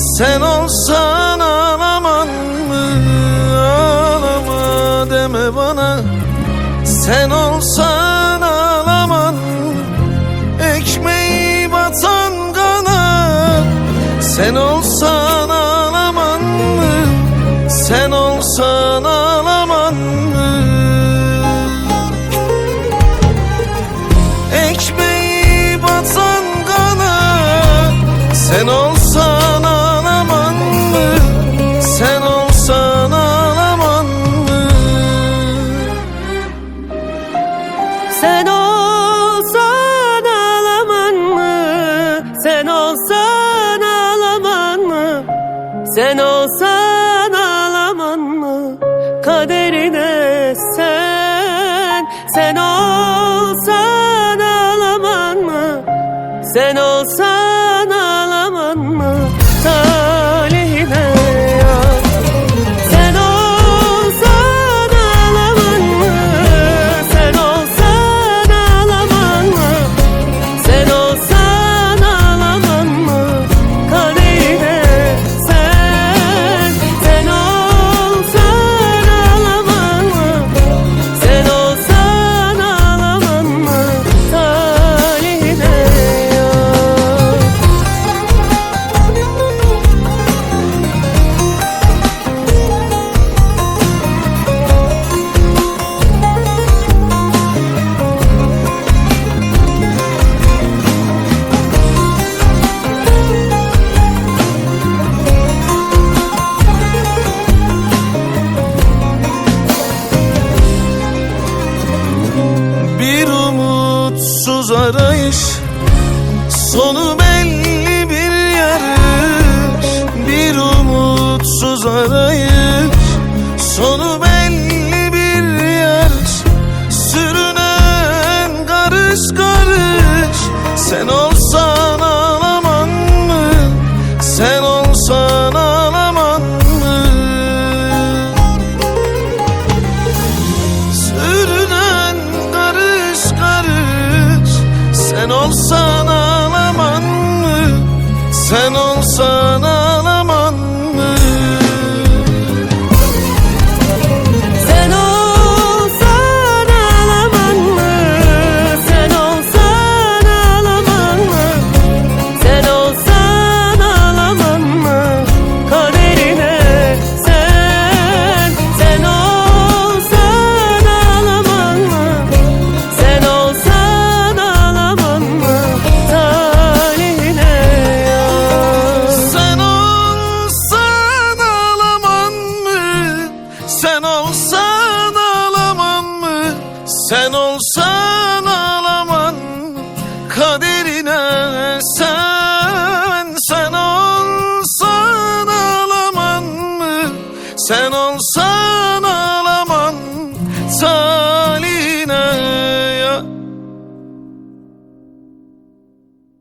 Sen olsan ağlaman mı? Ağlama deme bana. Sen olsan ağlaman Ekmeği batan kana. Sen olsan ağlaman mı? Sen olsan ağlaman mı? Ekmeği batan kana. Sen olsan Sen olsan ağlaman mı? Kaderine sen Sen olsan ağlaman mı? Sen olsan arayış. Sonu belli olsan ağlaman mı? Sen olsan